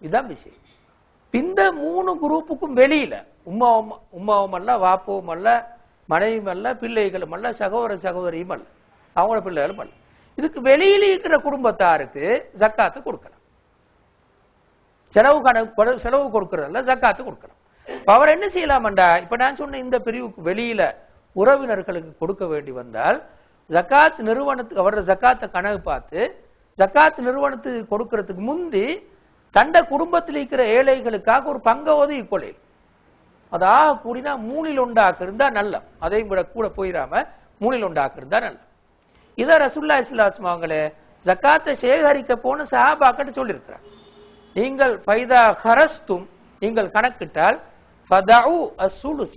இதுதான் விஷயம். இந்த மூணு குரூப்புக்கும் வெளியில உமாவும் உமாவும் அல்ல வாப்பவும் அல்ல மனைவியும் அல்ல பிள்ளைகளும் அல்ல சகோதர சகோதரியும் அல்ல. அவங்களோட பிள்ளைகளும் அல்ல. இதுக்கு வெளியில இருக்கிற குடும்பத்தாருக்கு ஜக்காத்து கொடுக்கலாம். செலவு கணக்கு செலவு கொடுக்கறதல்ல ஜக்காத்து கொடுக்கலாம். அவர் என்ன செய்யலாம்டா இப்ப நான் சொன்ன இந்த பிரிவுக்கு வெளியில உறவினர்களுக்கு கொடுக்க வேண்டி வந்தால் ஜக்காத் நிறுவனத்துக்கு அவரோட ஜக்காத்தை கணக்கு பார்த்து ஜக்காத் நிறுவனத்துக்கு கொடுக்கறதுக்கு முந்தி தண்ட குடும்பத்தில் இருக்கிற ஏழைகளுக்காக ஒரு பங்காவது அது ஆக கூடினா மூணில் உண்டாக்கு இருந்தா நல்ல அதையும் விட கூட போயிடாம மூணில் உண்டாக்கு இருந்தா நல்லம். இதை ரசுல்லா இஸ்லாஸ்மா அவங்களே ஜக்காத்தை சேகரிக்க போன சஹாபாக்கிட்ட சொல்லியிருக்கிறார். நீங்கள் ஃபைதா ஹரஸ்தும் நீங்கள் கணக்கிட்டால் ஃபதஉ அசுலுச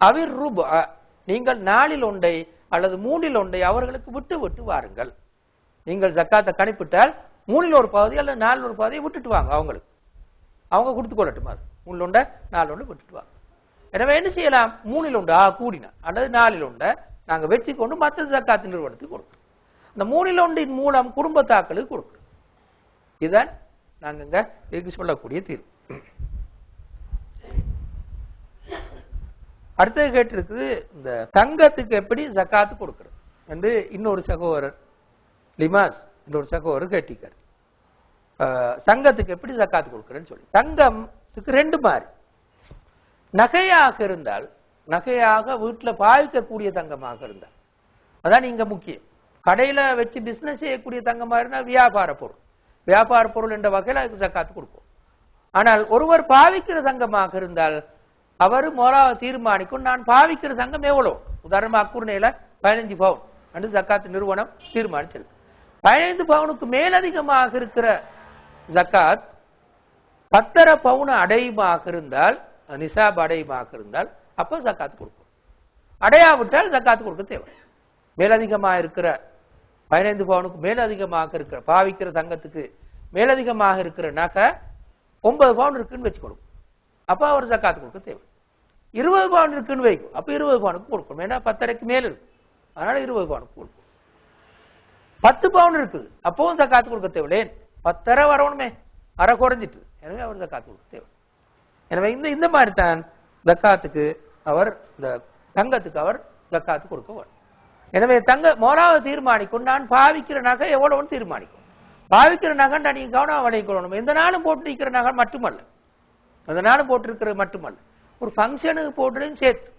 அவிர் ருபா நீங்கள் நாளில் ஒன்றை அல்லது மூணில் ஒன்றை அவர்களுக்கு விட்டு விட்டு வாருங்கள். நீங்கள் ஜக்காத்தை கணிப்பிட்டால் மூணில் ஒரு பகுதி அல்லது நாலில் ஒரு பகுதியை விட்டுட்டு வாங்க அவங்களுக்கு. அவங்க கொடுத்து கொள்ளட்டும் அது? மூணில் உண்ட? நாலு உண்டு விட்டுட்டு வாங்க. எனவே என்ன செய்யலாம்? மூணில் உண்டு ஆ கூடினா. அல்லது நாலில் உண்டை நாங்க வச்சுக்கொண்டு மற்ற ஜக்காத்து நிறுவனத்துக்கு கொடுக்கணும். இந்த மூணில் ஒன்றின் மூலம் குடும்பத்தாக்களுக்கு கொடுக்கணும். இதுதான் நாங்க இங்க இதுக்கு சொல்லக்கூடிய தீர்வு. அடுத்தது கேட்டிருக்குது இந்த தங்கத்துக்கு எப்படி ஜக்காத்து கொடுக்குறது? என்று இன்னொரு சகோதரர் லிமாஸ் இன்னொரு சகோதரர் கேட்டிருக்காரு. சங்கத்துக்கு எப்படி ஜக்காத்து கொடுக்குறேன்னு சொல்லி. தங்கத்துக்கு ரெண்டு மாதிரி நகையாக இருந்தால் நகையாக வீட்டுல பாவிக்கக்கூடிய தங்கமாக இருந்தால். அதான் இங்க முக்கியம். கடையில வச்சு பிசினஸ் செய்யக்கூடிய தங்கமாக இருந்தால் வியாபார பொருள். வியாபார பொருள் என்ற வகையில் அதுக்கு ஜக்காத்து கொடுக்கும் ஆனால் ஒருவர் பாவிக்கிற தங்கமாக இருந்தால் அவர் மோலாவை தீர்மானிக்கும் நான் பாவிக்கிற தங்கம் எவ்வளோ உதாரணமா அக்குர்ணையில பதினஞ்சு பவுன். என்று ஜக்காத்து நிறுவனம் தீர்மானிச்சிருக்கு. பதினைந்து பவுனுக்கு மேலதிகமாக இருக்கிற ஜக்காத். பத்தரை பவுன் அடையுமாக இருந்தால் நிசாப் அடையுமாக இருந்தால் அப்ப ஜக்காத் கொடுக்கும். அடையாவிட்டால் ஜக்காத்து கொடுக்க தேவை. மேலதிகமாக இருக்கிற பதினைந்து பவுனுக்கு மேலதிகமாக இருக்கிற பாவிக்கிற தங்கத்துக்கு மேலதிகமாக இருக்கிற நகை ஒன்பது பவுன் இருக்குன்னு வச்சுக்கணும். அப்ப அவர் ஜக்காத்து கொடுக்க தேவை. இருபது பவுன் இருக்குன்னு வைக்கும். அப்ப இருபது பவுனுக்கு கொடுக்கணும். ஏன்னா பத்தரைக்கு மேல இருக்கும் அதனால இருபது பவுனுக்கு கொடுக்கும். பத்து பவுன் இருக்குது. அப்பவும் ஜக்காத்து கொடுக்க தேவையில்லை. பத்தரை வரணுமே. அரை குறைஞ்சிட்டு. எனவே அவர் ஜக்காத்து கொடுக்க தேவை. எனவே இந்த இந்த மாதிரி தான் ஜக்காத்துக்கு அவர் இந்த தங்கத்துக்கு அவர் ஜக்காத்து கொடுக்க வேண்டும். எனவே தங்க மோலாவை தீர்மானிக்கும். நான் பாவிக்கிற நகை எவ்வளவுன்னு தீர்மானிக்கும். பாவிக்கிற நகை நீங்க கவனம் வளைக்கணும். எந்த நாளும் போட்டு நகை மட்டுமல்ல. எந்த நாளும் போட்டிருக்கிறது மட்டுமல்ல. ஒரு ஃபங்க்ஷனுக்கு போடுறதையும் சேர்த்து.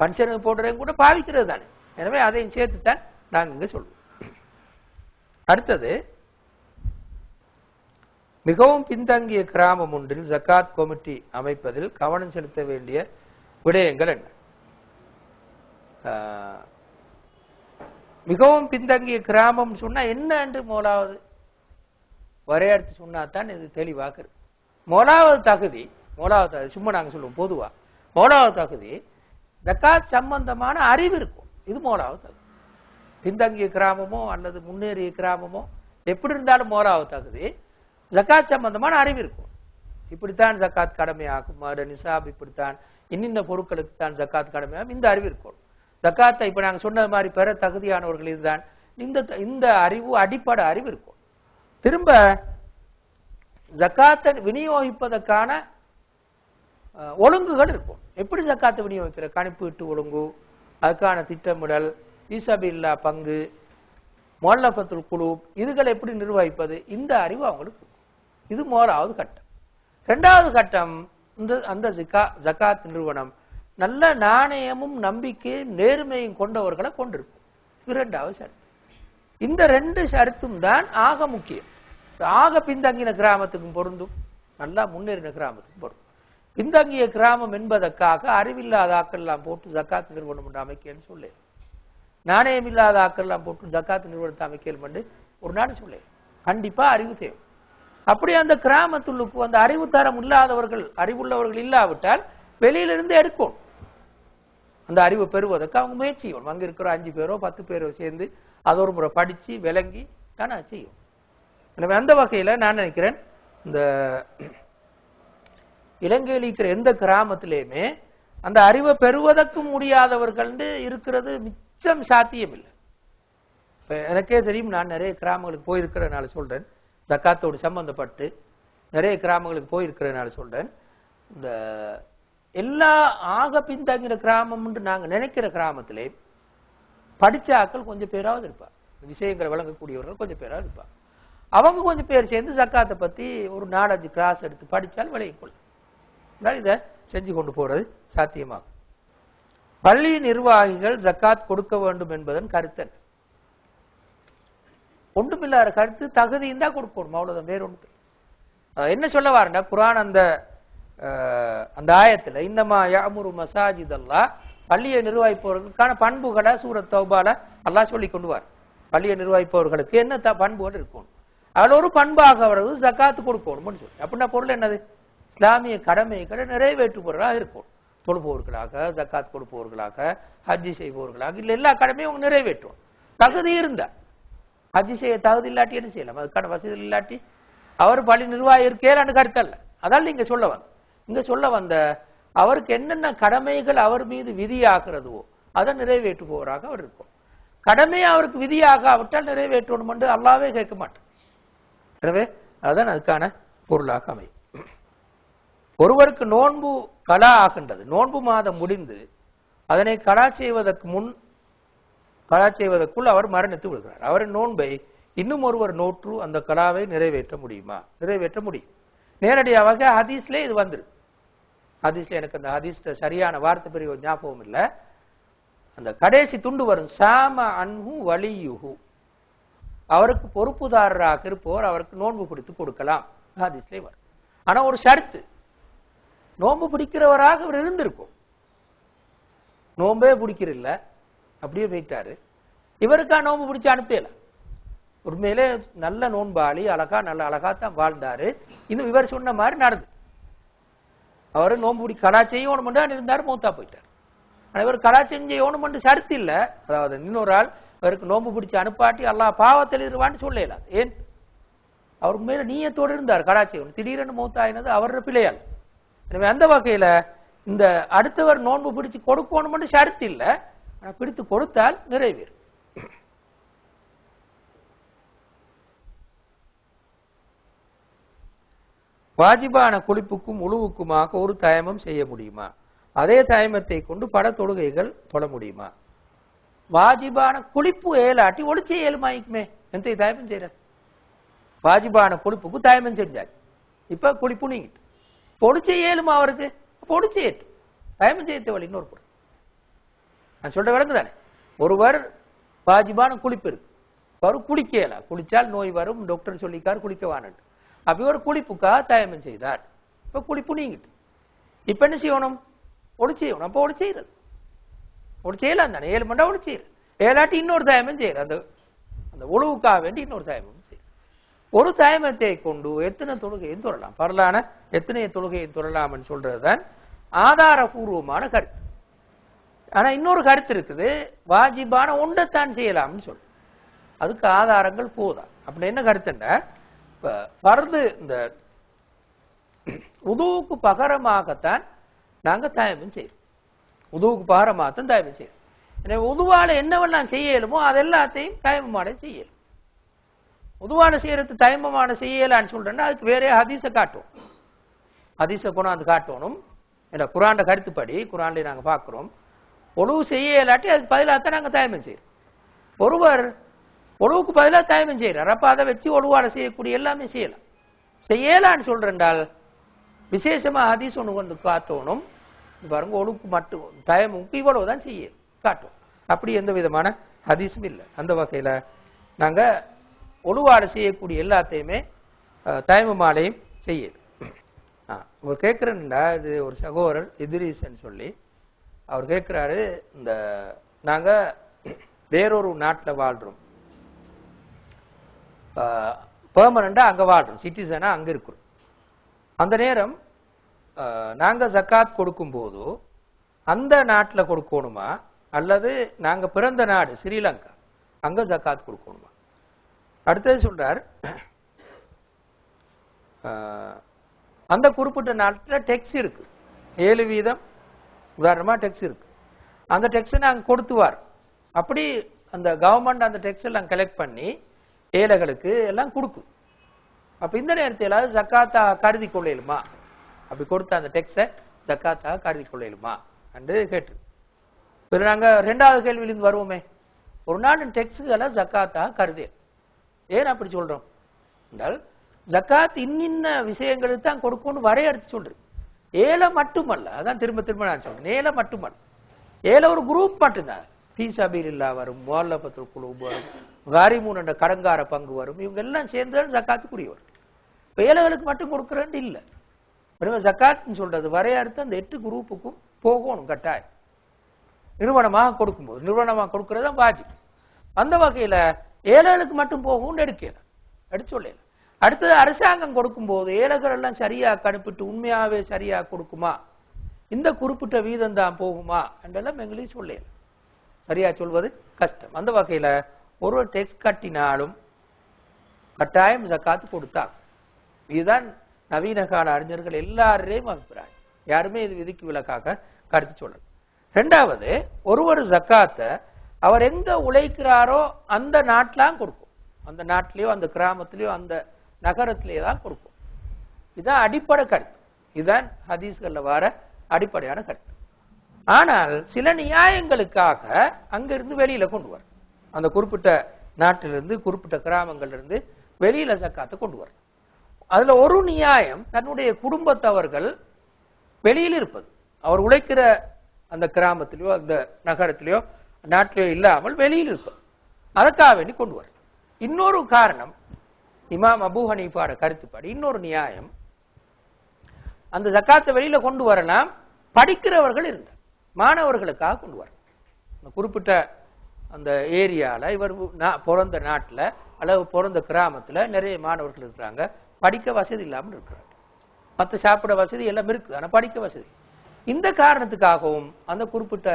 ஃபங்க்ஷனுக்கு போடுறதையும் கூட பாவிக்கிறது தானே. எனவே அதையும் சேர்த்து தான் நாங்கள் இங்கே சொல்லுவோம் அடுத்தது மிகவும் பின்தங்கிய கிராமம் ஒன்றில் ஜக்காத் கமிட்டி அமைப்பதில் கவனம் செலுத்த வேண்டிய விடயங்கள் என்ன? மிகவும் பின்தங்கிய கிராமம் சொன்னா என்ன என்று முதலாவது? வரையறுத்து சொன்னா தான் இது தெளிவாக இருக்கு தகுதி மோலாவது தகுதி சும்மா நாங்க சொல்லுவோம் பொதுவா. மோலாவது தகுதி ஜக்காத் சம்பந்தமான அறிவு இருக்கும். இது முதலாவது தகுதி. பின்தங்கிய கிராமமோ அல்லது முன்னேறிய கிராமமோ எப்படி இருந்தாலும் முதலாவது தகுதி. ஜக்காத் சம்பந்தமான அறிவு இருக்கும். இப்படித்தான் ஜக்காத் கடமையாகும். மறு நிசாப் இப்படித்தான். இன்னின்ன பொருட்களுக்கு தான் ஜக்காத் கடமையாகும். இந்த அறிவு இருக்கும். ஜக்காத்தை இப்ப நாங்க சொன்ன மாதிரி பெற தகுதியானவர்கள் இதுதான். இந்த இந்த அறிவு அடிப்படை அறிவு இருக்கும். திரும்ப ஜக்காத்தை விநியோகிப்பதற்கான ஒழுங்குகள் இருக்கும். எப்படி ஜக்காத்தை விநியோகிக்கிற கணிப்பீட்டு ஒழுங்கு அதுக்கான திட்டமிடல் ஈசபில்லா பங்கு மொல்லபத்துல் குழு இதுகளை எப்படி நிர்வகிப்பது? இந்த அறிவு அவங்களுக்கு இருக்கும். இது முதலாவது கட்டம். இரண்டாவது கட்டம் இந்த அந்த ஜிகா ஜக்காத் நிறுவனம் நல்ல நாணயமும் நம்பிக்கையும் நேர்மையும் கொண்டவர்களை கொண்டிருக்கும். இரண்டாவது ஷரத்து. இந்த ரெண்டு ஷரத்தும் தான் ஆக முக்கியம். ஆக பின்தங்கின கிராமத்துக்கும் பொருந்தும். நல்லா முன்னேறின கிராமத்துக்கும் பொருந்தும். பின்தங்கிய கிராமம் என்பதற்காக அறிவில்லாத ஆக்கள்லாம் போட்டு ஜக்காத் நிறுவனம் ஒன்று அமைக்கன்னு சொல்லு நாணயம் இல்லாத ஆக்கள் எல்லாம் போட்டு ஜக்காத் நிறுவனத்தை அமைக்கல் பண்ணு ஒரு நாள் சொல்லு கண்டிப்பா அறிவு தேவை. அப்படி அந்த கிராமத்துள்ளுக்கு அந்த அறிவு தரம் இல்லாதவர்கள் அறிவுள்ளவர்கள் இல்லாவிட்டால் வெளியிலிருந்து எடுக்கும். அந்த அறிவு பெறுவதற்கு அவங்க முயற்சி செய்யணும். அங்க இருக்கிற அஞ்சு பேரோ பத்து பேரோ சேர்ந்து அது ஒரு முறை படிச்சு விளங்கி தானே செய்யும். எனவே அந்த வகையில நான் நினைக்கிறேன் இந்த இலங்கையில் இருக்கிற எந்த கிராமத்திலேயுமே அந்த அறிவை பெறுவதற்கு முடியாதவர்கள் இருக்கிறது மிச்சம் சாத்தியம் இல்லை இப்ப எனக்கே தெரியும் நான் நிறைய கிராமங்களுக்கு போயிருக்கிறனால சொல்றேன். ஜக்காத்தோடு சம்பந்தப்பட்டு நிறைய கிராமங்களுக்கு போயிருக்கிறதுனால சொல்றேன். இந்த எல்லா ஆக பின்தங்கிற கிராமம்னு நாங்கள் நினைக்கிற கிராமத்திலே படிச்ச கொஞ்சம் பேராவது இருப்பார் விஷயங்களை வழங்கக்கூடியவர்கள் கொஞ்சம் பேராவது இருப்பார் அவங்க கொஞ்சம் பேர் சேர்ந்து ஜக்காத்தை பத்தி ஒரு நாலஞ்சு கிளாஸ் எடுத்து படித்தால் விளையக்கொள்ளும் இதை செஞ்சு கொண்டு போறது சாத்தியமாகும். பள்ளி நிர்வாகிகள் ஜக்காத் கொடுக்க வேண்டும் என்பதன் கருத்தன். ஒன்றுமில்லாத கருத்து தகுதி இருந்தா கொடுக்கணும் அவ்வளவுதான் வேற ஒன்று என்ன சொல்ல வாருன்னா குரான் அந்த அந்த ஆயத்துல இந்தமா யாமுரு மசாஜித் அல்லாஹ் பள்ளியை நிர்வகிப்பவர்களுக்கான பண்புகளை சூரத் தௌபால அல்லாஹ் சொல்லி கொண்டு வார். பள்ளியை நிர்வகிப்பவர்களுக்கு என்ன பண்புகள் இருக்கணும்? அதில் ஒரு பண்பாக அவரது ஜக்காத்து கொடுக்கணும்னு சொல்லி. அப்படின்னா பொருள் என்னது? இஸ்லாமிய கடமைகளை நிறைவேற்றுபவர்களாக இருக்கும் தொழுபவர்களாக ஜக்காத் கொடுப்பவர்களாக ஹஜ்ஜி செய்பவர்களாக இல்லை எல்லா கடமையும் அவங்க நிறைவேற்றும் தகுதி இருந்தா. ஹஜ்ஜி செய்ய தகுதி இல்லாட்டி என்ன செய்யலாம்? அதுக்கான வசதி இல்லாட்டி அவர் பள்ளி நிர்வாகி இருக்கேன்னு கருத்தல்ல. அதால் நீங்க சொல்ல வந்த இங்க சொல்ல வந்த அவருக்கு என்னென்ன கடமைகள் அவர் மீது விதியாகிறதுவோ அதை நிறைவேற்றுபவராக அவர் இருக்கும். கடமையை அவருக்கு விதியாகாவிட்டால் நிறைவேற்றணும் என்று அல்லாவே கேட்க மாட்டார். எனவே அதுதான் அதுக்கான பொருளாக அமையும். ஒருவருக்கு நோன்பு கலா ஆகின்றது. நோன்பு மாதம் முடிந்து அதனை கலா செய்வதற்கு முன் கலா செய்வதற்குள் அவர் மரணித்து விடுகிறார். அவரின் நோன்பை இன்னும் ஒருவர் நோற்று அந்த கலாவை நிறைவேற்ற முடியுமா? நிறைவேற்ற முடியும். நேரடியாக ஹதீஸ்லே இது வந்துரு ஹதீஸ்ல எனக்கு அந்த ஹதீஸ் சரியான வார்த்தை பெரிய ஞாபகம் இல்லை. அந்த கடைசி துண்டு வரும். சாம அன்ஹு வலியுஹு. அவருக்கு பொறுப்புதாரராக இருப்பவர் அவருக்கு நோன்பு பிடித்து கொடுக்கலாம். ஹதீஸ்ல வரும். ஆனா ஒரு ஷர்த்து. நோன்பு பிடிக்கிறவராக அவர் இருந்திருக்கும். நோன்பே பிடிக்கிறதில்ல. அப்படியே போயிட்டாரு. இவருக்கா நோன்பு பிடிச்சு அனுப்பல? உண்மையிலே நல்ல நோன்பாளி அழகா நல்ல அழகா தான் வாழ்ந்தாரு. இன்னும் இவர் சொன்ன மாதிரி நடந்து. அவர் நோன்பு பிடி கடா செய்யணும் இருந்தார் மூத்தா போயிட்டார். ஆனா இவர் கடா மட்டும் சடுத்து இல்ல. அதாவது இன்னொரு ஆள் இவருக்கு நோன்பு பிடிச்சு அனுப்பாட்டி அல்லாஹ் பாவத்தில் இருவான்னு சொல்லலாம் ஏன்? அவர் மேல நீயத்தோடு இருந்தார் கடா செய்யணும் திடீரென்று மூத்தாயினது அவரோட பிள்ளையால். எனவே அந்த வகையில இந்த அடுத்தவர் நோன்பு பிடிச்சு கொடுக்கணும் ஷரத்து இல்லை. ஆனால் பிடித்து கொடுத்தால் நிறைவேறும். வாஜிபான குளிப்புக்கும் உழுவுக்குமாக ஒரு தயமம் செய்ய முடியுமா? அதே தயமத்தை கொண்டு பல தொழுகைகள் தொட முடியுமா? வாஜிபான குளிப்பு ஏலாட்டி ஒளிச்ச ஏழுமாய்க்குமே. எந்த தயமம் செய்யற வாஜிபான குளிப்புக்கு தயமம் செஞ்சார் இப்ப குளிப்பு நீங்கிட்டு. பொடிச்ச ஏழுமா அவருக்கு? பொடிச்ச ஏட்டு தயமம் செய்யத்தவள் இன்னொரு பொருள் நான் சொல்ற விளங்கு தானே? ஒருவர் பாஜிபான குளிப்பு இருக்கு. அவர் குளிக்கல. குளிச்சால் நோய் வரும். டாக்டர் சொல்லிக்கார் குளிக்கவானு அப்ப ஒரு குளிப்புக்காக தயமம் செய்தார். இப்ப குளிப்பு நீங்கிட்டு இப்ப என்ன செய்யணும்? ஒளி செய்யணும். அப்ப ஒளி செய்யறது. ஒளி செய்யலாம் தானே. ஏழு மண்டா ஒளி செய்யறது. ஏழாட்டி இன்னொரு தயமம் செய்யறது அந்த அந்த உழவுக்காக வேண்டி இன்னொரு தயமம் ஒரு தயமத்தை கொண்டு எத்தனை தொழுகையும் தொழலாம் பரலான எத்தனை தொழுகையும் தொழலாம்னு சொல்றதுதான் ஆதாரபூர்வமான கருத்து. ஆனா இன்னொரு கருத்து இருக்குது. வாஜிபான ஒன்றைத்தான் செய்யலாம்னு சொல்லு. அதுக்கு ஆதாரங்கள் போதா? அப்படி என்ன கருத்துன்னா இப்ப பரது இந்த உதவுக்கு பகரமாகத்தான் நாங்க தயமம் செய்யறோம். உதவுக்கு பகரமாகத்தான் தயமம் செய்யறோம். எனவே உதுவால என்னவெல்லாம் செய்யலுமோ அதெல்லாத்தையும் தயமமான செய்யலும். உதுவான செய்யறது தயமமான செய்யலான்னு சொல்றேன்னா அதுக்கு வேற ஹதீஸை காட்டும் ஹதீஸை கொண்டாந்து காட்டணும். என்ன குரான்ட கருத்துப்படி குரான்ல நாங்க பாக்குறோம் ஒழுவு செய்ய இல்லாட்டி அதுக்கு பதிலாக தான் நாங்கள் தயமம் செய்கிறோம் ஒருவர் ஒழுவுக்கு பதிலாக தயமம் செய்கிறார் அப்போ அதை வச்சு ஒழுவாட செய்யக்கூடிய எல்லாமே செய்யலாம். செய்யலான்னு சொல்றேன்டால் விசேஷமாக ஹதீஸ் ஒன்று வந்து காட்டணும். பாருங்க ஒழுக்கு மட்டும் தயமுக்கு இவ்வளவுதான் செய்ய காட்டும். அப்படி எந்த விதமான ஹதீஸும் இல்லை. அந்த வகையில் நாங்கள் ஒழுவாடு செய்யக்கூடிய எல்லாத்தையுமே தயமு மாலையும் செய்யணும். ஆ, அவர் கேட்குறேன்டா இது ஒரு சகோதரர் இத்ரீஸ்ன்னு சொல்லி. அவர் கேட்குறாரு இந்த நாங்க வேறொரு நாட்டில் வாழ்றோம். பெர்மனண்டா அங்க வாழ்றோம். சிட்டிசனா அங்க இருக்கிறோம். அந்த நேரம் அஹ், நாங்க ஜக்காத் கொடுக்கும்போது அந்த நாட்டுல கொடுக்கணுமா? அல்லது நாங்க பிறந்த நாடு ஸ்ரீலங்கா அங்க ஜக்காத் கொடுக்கணுமா? அடுத்தது சொல்றார் அந்த குறிப்பிட்ட நாட்டில் டெக்ஸ் இருக்கு. ஏழு வீதம் உதாரணமாக டெக்ஸ் இருக்கு. அந்த டெக்ஸை நாங்கள் கொடுத்துவார். அப்படி அந்த கவர்மெண்ட் அந்த டெக்ஸ் எல்லாம் கலெக்ட் பண்ணி ஏழைகளுக்கு எல்லாம் கொடுக்கும். அப்போ இந்த நேரத்தில் அது ஜக்காத்தா கருதி கொள்ளையிலுமா அப்படி கொடுத்த அந்த டெக்ஸை ஜக்காத்தா கருதி கொள்ளையிலுமா என்று கேட்டு பிறகு நாங்கள் ரெண்டாவது கேள்வியிலிருந்து வருவோமே. ஒரு நாட்டின் டெக்ஸுகளை ஜக்காத்தா கருதே. ஏன் அப்படி சொல்கிறோம் என்றால் ஜக்காத் இன்னின்ன விஷயங்களுக்கு தான் கொடுக்கும்னு வரையறுத்து சொல்றேன் ஏழை மட்டுமல்ல. அதான் திரும்ப திரும்ப நான் சொல்றேன். ஏழை மட்டுமல்ல. ஏழை ஒரு குரூப் மட்டும்தான். ஃபீஸாபீல் இல்லா வரும் மோல்லபத்துல் குழு வரும் காரிமூன் என்ற கடங்கார பங்கு வரும். இவங்க எல்லாம் சேர்ந்து ஜக்காத்துக்குரியவர். இப்ப ஏழைகளுக்கு மட்டும் கொடுக்குறேன்னு இல்லை. வெறும் ஜக்காத்னு சொல்றது வரையறுத்து அந்த எட்டு குரூப்புக்கும் போகணும் கட்டாயம். நிறுவனமாக கொடுக்கும்போது நிறுவனமாக கொடுக்கறது தான் வாஜிப். அந்த வகையில ஏழைகளுக்கு மட்டும் போகும்னு எடுக்கல. எடுத்து சொல்லல. அடுத்தது அரசாங்கம் கொடுக்கும்போது ஏலகர் எல்லாம் சரியா கணிப்பிட்டு உண்மையாவே சரியா கொடுக்குமா? இந்த குறிப்பிட்ட வீதம் தான் போகுமா? என்றெல்லாம் எங்களையும் சொல்லல சரியா சொல்வது கஷ்டம். அந்த வகையில ஒரு டெக்ஸ் கட்டினாலும் கட்டாயம் ஜக்காத்து கொடுத்தாங்க இதுதான் நவீன கால அறிஞர்கள் எல்லாரையும் அபிப்பிராயம் யாருமே இது விதிக்கு விலக்காக கருத்து சொல்லல. ரெண்டாவது ஒரு ஒரு ஜக்காத்தை அவர் எங்க உழைக்கிறாரோ அந்த நாட்டிலாம் கொடுக்கும். அந்த நாட்டிலேயோ அந்த கிராமத்திலேயோ அந்த நகரத்திலே தான் கொடுப்போம். இதுதான் அடிப்படை கருத்து. இதுதான் ஹதீஸ்கள்ல வர அடிப்படையான கருத்து. ஆனால் சில நியாயங்களுக்காக அங்கிருந்து வெளியில கொண்டு வர. அந்த குறிப்பிட்ட நாட்டிலிருந்து குறிப்பிட்ட கிராமங்கள்ல இருந்து வெளியில சக்காத்தை கொண்டு வர. அதுல ஒரு நியாயம் தன்னுடைய குடும்பத்தவர்கள் வெளியில் இருப்பது. அவர் உழைக்கிற அந்த கிராமத்திலேயோ அந்த நகரத்திலேயோ நாட்டிலேயோ இல்லாமல் வெளியில் இருப்பது. அதற்காக வேண்டி கொண்டு வர. இன்னொரு காரணம் இமாம் அபு ஹனீஃபாட கருத்துப்படி இன்னொரு நியாயம் அந்த ஜக்காத்தை வெளியில கொண்டு வரலாம் படிக்கிறவர்கள் இருந்தார். மாணவர்களுக்காக கொண்டு வரலாம். குறிப்பிட்ட அந்த ஏரியால இவர் பிறந்த நாட்டுல அல்லது பிறந்த கிராமத்துல நிறைய மாணவர்கள் இருக்கிறாங்க. படிக்க வசதி இல்லாமல் இருக்கிறாங்க. மற்ற சாப்பிட வசதி எல்லாம் இருக்குது ஆனா படிக்க வசதி இந்த காரணத்துக்காகவும் அந்த குறிப்பிட்ட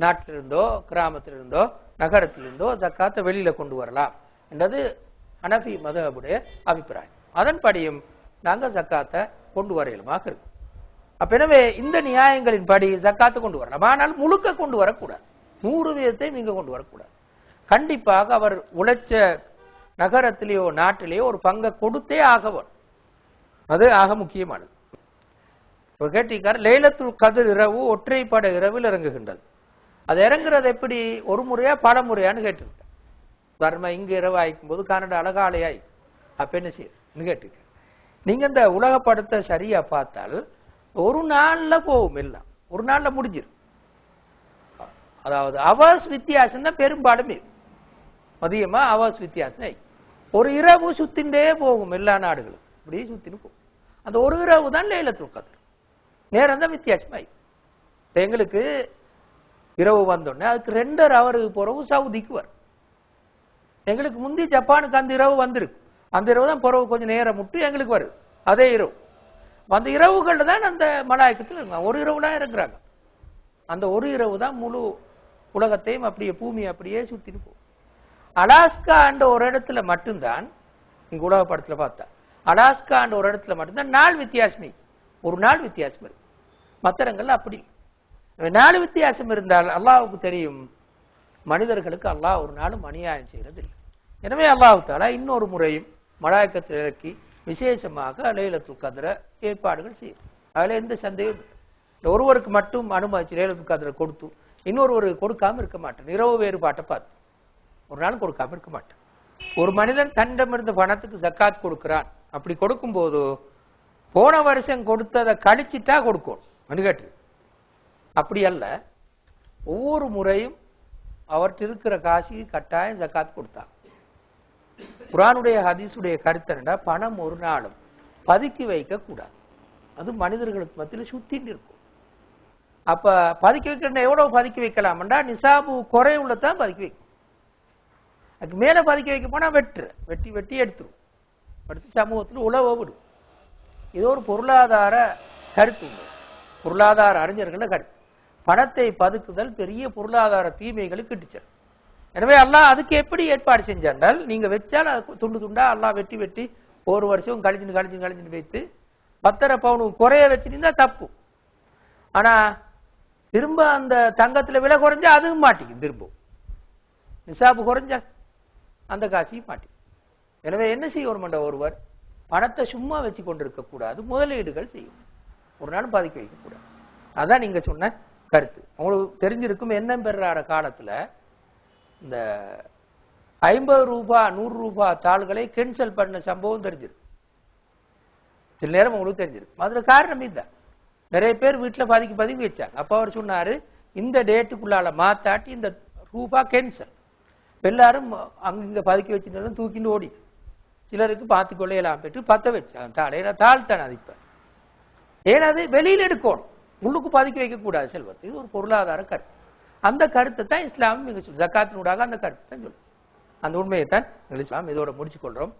நாட்டிலிருந்தோ கிராமத்திலிருந்தோ நகரத்திலிருந்தோ ஜக்காத்தை வெளியில கொண்டு வரலாம். என்றது ஹனஃபி மதகுடைய அபிப்பிராயம். அதன்படியும் நாங்க ஜக்காத்தை கொண்டு வரையிலுமாக இருக்கும். அப்ப எனவே இந்த நியாயங்களின் படி ஜக்காத்தை கொண்டு வரலாம். ஆனால் முழுக்க கொண்டு வரக்கூடாது. நூறு வீதத்தையும் இங்க கொண்டு வரக்கூடாது. கண்டிப்பாக அவர் உழைச்ச நகரத்திலேயோ நாட்டிலேயோ ஒரு பங்கை கொடுத்தே ஆகவன் அது ஆக முக்கியமானது. இப்போ கேட்டிருக்கார் லைலத்துல் கதிர் இரவு ஒற்றைப்பட இரவில் இறங்குகின்றது. அது இறங்குறது எப்படி? ஒரு முறையா பல முறையான்னு கேட்டிருக்க வர்ம இங்க இரவு ஆயிக்கும் போது கனடால அழகாலையாய். அப்ப என்ன செய்யுன்னு கேட்டுக்க. நீங்க இந்த உலக படத்தை சரியா பார்த்தால் ஒரு நாள்ல போகும் எல்லாம். ஒரு நாள்ல முடிஞ்சிரும். அதாவது அவர்ஸ் வித்தியாசம் தான் பெரும்பாலும் மதியமா அவர்ஸ் வித்தியாசம் ஒரு இரவு சுத்திண்டே போகும் எல்லா நாடுகளும். இப்படியே சுத்தின்னு போகும். அந்த ஒரு இரவு தான் லைலத்துல் கத்ர். நேரம் தான் வித்தியாசமாய். எங்களுக்கு இரவு வந்தோடனே அதுக்கு ரெண்டரை அவருக்கு போறவும் சவுதிக்கு வரும். எங்களுக்கு முந்தி ஜப்பானுக்கு அந்த இரவு வந்திருக்கு. அந்த இரவு தான் பிறகு கொஞ்சம் நேரம் முட்டு எங்களுக்கு வரும். அதே இரவு. அந்த இரவுகளில் தான் அந்த மலாயக்கத்தில் இருக்காங்க. ஒரு இரவுலாம் இருக்கிறாங்க. அந்த ஒரு இரவு தான் முழு உலகத்தையும் அப்படியே பூமி அப்படியே சுத்திட்டு போகும். அலாஸ்கான்ற ஒரு இடத்துல மட்டும்தான் இங்க உலக படத்துல பார்த்தா. அலாஸ்கான்ற ஒரு இடத்துல மட்டும்தான் நாள் வித்தியாசமே. ஒரு நாள் வித்தியாசம் இருக்கு. மற்ற அப்படி நாலு நாள் வித்தியாசம் இருந்தால் அல்லாவுக்கு தெரியும். மனிதர்களுக்கு அல்லாஹ் ஒரு நாளும் அநியாயம் செய்யறது இல்லை எனவே அல்லாஹு தாலா இன்னொரு முறையும் மலாயக்கத்தில் இறக்கி விசேஷமாக லைலத்துல் கதிர ஏற்பாடுகள் செய்யும். அதில் எந்த சந்தேகமும் இல்லை. ஒருவருக்கு மட்டும் அனுமதிச்சு லைலத்துல் கதிரை கொடுத்து இன்னொருவருக்கு கொடுக்காம இருக்க மாட்டேன். இரவு வேறுபாட்டை பார்த்து. ஒரு நாள் கொடுக்காம இருக்க மாட்டேன். ஒரு மனிதன் தன்னிடமிருந்த பணத்துக்கு ஜக்காத் கொடுக்கிறான். அப்படி கொடுக்கும்போது போன வருஷம் கொடுத்ததை கழிச்சிட்டா கொடுக்கணும் கேட்டு அப்படி அல்ல. ஒவ்வொரு முறையும் அவர்கிட்ட இருக்கிற காசுக்கு கட்டாயம் ஜக்காத் கொடுத்தாங்க குரானுடைய ஹதீஸுடைய கருத்து என்னடா பணம் ஒரு நாளும் பதுக்கி வைக்க கூடாது அது மனிதர்களுக்கு மத்தியில் சுத்தின்னு இருக்கும். அப்ப பதுக்கி வைக்கிறனா எவ்வளவு பதுக்கி வைக்கலாம்டா நிசாபு குறைவுள்ளதான் பதுக்கி வைக்கும். அதுக்கு மேல பதுக்கி வைக்க போனா வெட்டுரு வெட்டி வெட்டி எடுத்துரும். எடுத்து சமூகத்தில் உழவ விடும். இது ஒரு பொருளாதார கருத்து உண்டு. பொருளாதார அறிஞர்கள கருத்து. பணத்தை பதுக்குதல் பெரிய பொருளாதார தீமைகளுக்கு இட்டுச்சல் எனவே அல்லாஹ் அதுக்கு எப்படி ஏற்பாடு செஞ்சால் நீங்க வச்சால் அது துண்டு துண்டா அல்லாஹ் வெட்டி வெட்டி ஒரு வருஷம் கழிச்சு கழிஞ்சு கழிச்சு வைத்து பத்தரை பவுனும் குறைய வச்சிருந்தா தப்பு. ஆனா திரும்ப அந்த தங்கத்துல விலை குறைஞ்சா அதுவும் மாட்டிக்கும் திரும்ப நிசாப்பு குறைஞ்சா அந்த காசையும் மாட்டிக்கும். எனவே என்ன செய்ய ஒருவர்? பணத்தை சும்மா வச்சு கொண்டிருக்க கூடாது முதலீடுகள் செய்யும் ஒரு நாளும் பாதிக்க வைக்கக்கூடாது அதான் நீங்க சொன்ன கருத்து. உங்களுக்கு தெரிஞ்சிருக்கும் என்ன பெறாட காலத்துல இந்த ஐம்பது ரூபா நூறு ரூபாய் தாள்களை கேன்சல் பண்ண சம்பவம் தெரிஞ்சிருக்கு. சில நேரம் உங்களுக்கு தெரிஞ்சிருக்கு. அதுல காரணம் இதுதான். நிறைய பேர் வீட்டுல பதுக்கி பதுக்கி வச்சாங்க. அப்ப அவர் சொன்னாரு இந்த டேட்டுக்குள்ளால மாத்தாட்டி இந்த ரூபா கேன்சல் எல்லாரும் அங்க இங்க பதுக்கி வச்சிருந்தாலும் தூக்கிட்டு ஓடி சிலருக்கு பார்த்து கொள்ளையெல்லாம் பெற்று பத்த வச்சாங்க தாள். ஏன்னா தாழ் தானே அது இப்ப. ஏன்னா அது வெளியில் எடுக்கணும். உள்ளுக்கு பதுக்கி வைக்க கூடாது செல்வத்தை. இது ஒரு பொருளாதார கருத்து. அந்த கருத்தை தான் இஸ்லாம் மிக சொல்லு ஜக்காத்தினூடாக அந்த கருத்தை தான் சொல்லு அந்த உண்மையை தான் இஸ்லாம் இதோட முடிச்சு கொள்றோம்